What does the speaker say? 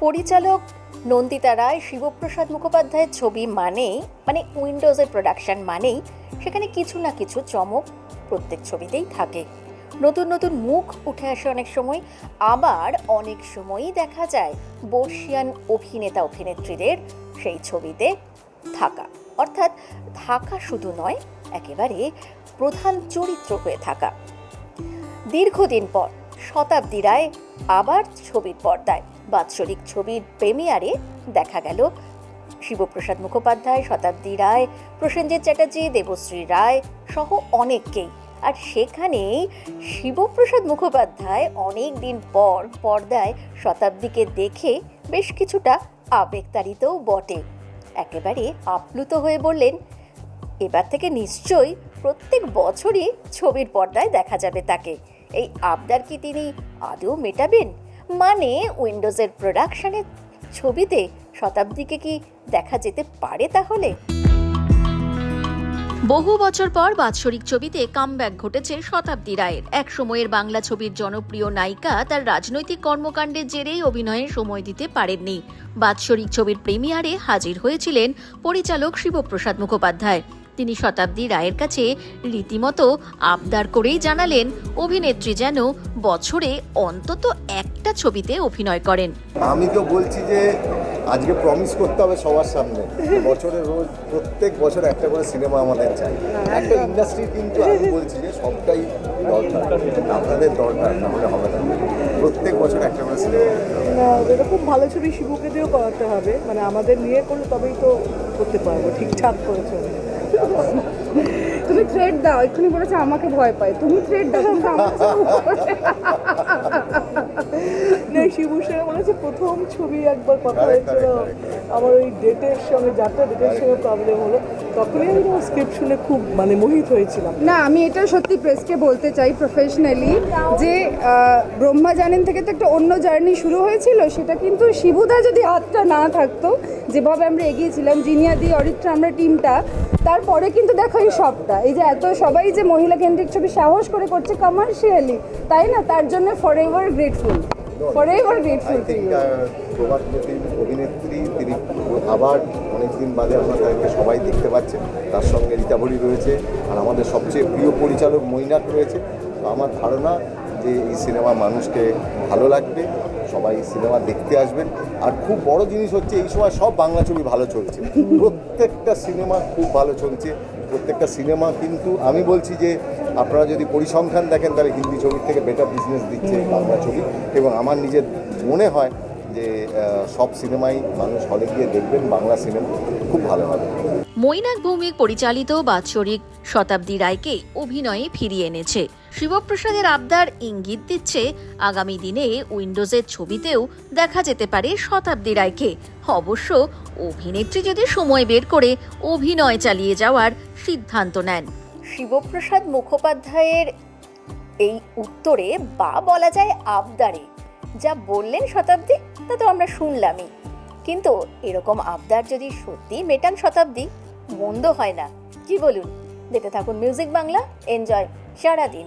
পরিচালক নন্দিতা রায়, শিবপ্রসাদ মুখোপাধ্যায়ের ছবি মানেই মানে উইন্ডোজের প্রোডাকশন মানেই, সেখানে কিছু না কিছু চমক প্রত্যেক ছবিতেই থাকে। নতুন নতুন মুখ উঠে আসে অনেক সময়, আবার অনেক সময়ই দেখা যায় বর্ষিয়ান অভিনেতা, অভিনেত্রীদের সেই ছবিতে থাকা। অর্থাৎ থাকা শুধু নয়, একেবারে প্রধান চরিত্র হয়ে থাকা। দীর্ঘদিন পর শতাব্দী রায় আবার ছবির পর্দায়। বাৎসরিক ছবির প্রেমিয়ারে দেখা গেল। শিবপ্রসাদ মুখোপাধ্যায়, শতাব্দী রায়, প্রসেনজিৎ চ্যাটার্জি, দেবশ্রী রায় সহ অনেককেই। আর সেখানেই শিবপ্রসাদ মুখোপাধ্যায় অনেক দিন পর পর্দায় শতাব্দীকে দেখে বেশ কিছুটা আবেগতাড়িতও বটে। একেবারে আপ্লুত হয়ে বললেন, এবার থেকে নিশ্চয়ই প্রত্যেক বছরই ছবির পর্দায় দেখা যাবে তাকে। এই আবদার কি তিনি আদৌ মেটাবেন? মানে উইন্ডোজের প্রোডাকশনের ছবিতে শতাব্দীকে কি দেখা যেতে পারে তাহলে? বহু বছর পর বাৎসরিক ছবিতে কামব্যাক ঘটেছে শতাব্দী রায়ের। এক সময়ের বাংলা ছবির জনপ্রিয় নায়িকা তার রাজনৈতিক কর্মকাণ্ডের জেরেই অভিনয়ে সময় দিতে পারেননি। বাৎসরিক ছবির প্রিমিয়ারে হাজির হয়েছিলেন পরিচালক শিবপ্রসাদ মুখোপাধ্যায়। তিনি শতাব্দী রায়ের কাছে রীতিমতো আবদার করেই জানালেন অভিনেত্রী যেন বছরে অন্তত একটা ছবিতে অভিনয় করেন। আমি তো বলছি যে আজকে প্রমিস করতে হবে সবার সামনে। বছরে রোজ প্রত্যেক বছর একটা করে সিনেমা আমাদের চাই। একটা ইন্ডাস্ট্রি কিন্তু আমি বলছি যে সবটাই দরকার। আপনাদের দরকার না হলে হবে না। প্রত্যেক বছর একটা করে সিনেমা এটা খুব ভালো ছবি শিবুকে দিয়েও করাতে হবে। মানে আমাদের নিয়ে করলে তবেই তো করতে পারব। ঠিকঠাক করে চলে তুমি থ্রেড দাও এক্ষুনি বলেছে আমাকে ভয় পায় তুমি থ্রেড দাও কিন্তু উপরে। না শিবুর সঙ্গে মনে হচ্ছে প্রথম ছবি একবার কথা হয়েছিল. আমার ওই ডেটের সঙ্গে যাত্রা ডেটের সঙ্গে প্রবলেম হলো। তখনই আমি স্ক্রিপ্ট শুনে খুব মানে মোহিত হয়েছিলাম। না আমি এটা সত্যি প্রেসকে বলতে চাই প্রফেশনালি যে ব্রহ্মা জানেন থেকে তো একটা অন্য জার্নি শুরু হয়েছিল। সেটা কিন্তু শিবুদা যদি হাতটা না থাকতো যেভাবে আমরা এগিয়েছিলাম জিনিয়া দি অরিত্রা আমরা টিমটা তারপরে কিন্তু দেখো এই সবটা। এই যে এত সবাই যে মহিলা কেন্দ্রিক ছবি সাহস করে করছে কমার্শিয়ালি তাই না? তার জন্য forever grateful forever I grateful to Prabhat অভিনেত্রী তিনি আবার অনেকদিন বাদে আমরা তাদেরকে সবাই দেখতে পাচ্ছেন। তার সঙ্গে রীতাভরি রয়েছে আর আমাদের সবচেয়ে প্রিয় পরিচালক মৈনাক রয়েছে। তো আমার ধারণা যে এই সিনেমা মানুষকে ভালো লাগবে সবাই সিনেমা দেখতে আসবেন। আর খুব বড় জিনিস হচ্ছে এই সময় সব বাংলা ছবি ভালো চলছে। প্রত্যেকটা সিনেমা খুব ভালো চলছে। প্রত্যেকটা সিনেমা কিন্তু আমি বলছি যে আপনারা যদি পরিসংখ্যান দেখেন, তাহলে হিন্দি ছবির থেকে বেটার বিজনেস দিচ্ছে বাংলা ছবি। এবং আমার নিজের মনে হয় যে সব সিনেমাই মানুষ হলে গিয়ে দেখবেন, বাংলা সিনেমা খুব ভালো হবে। মৈনাক ভৌমিক পরিচালিত বাৎসরিক শতাব্দী রায়কে অভিনয়ে ফিরিয়ে এনেছে। শিবপ্রসাদের আবদার ইঙ্গিত দিচ্ছে, আগামী দিনে উইন্ডোজের ছবিতেও দেখা যেতে পারে শতাব্দী রায়কে। অবশ্য অভিনেত্রী যদি সময় বের করে অভিনয় চালিয়ে যাওয়ার সিদ্ধান্ত নেন। শিবপ্রসাদ মুখোপাধ্যায়ের এই উত্তরে বা বলা যায় আবদারে। যা বললেন শতাব্দী, তা তো আমরা শুনলামই। কিন্তু এরকম আবদার যদি সত্যি মেটান শতাব্দী, মন্দ হয় না। কি বলুন? দেখতে থাকুন মিউজিক বাংলা, এনজয় সারাদিন।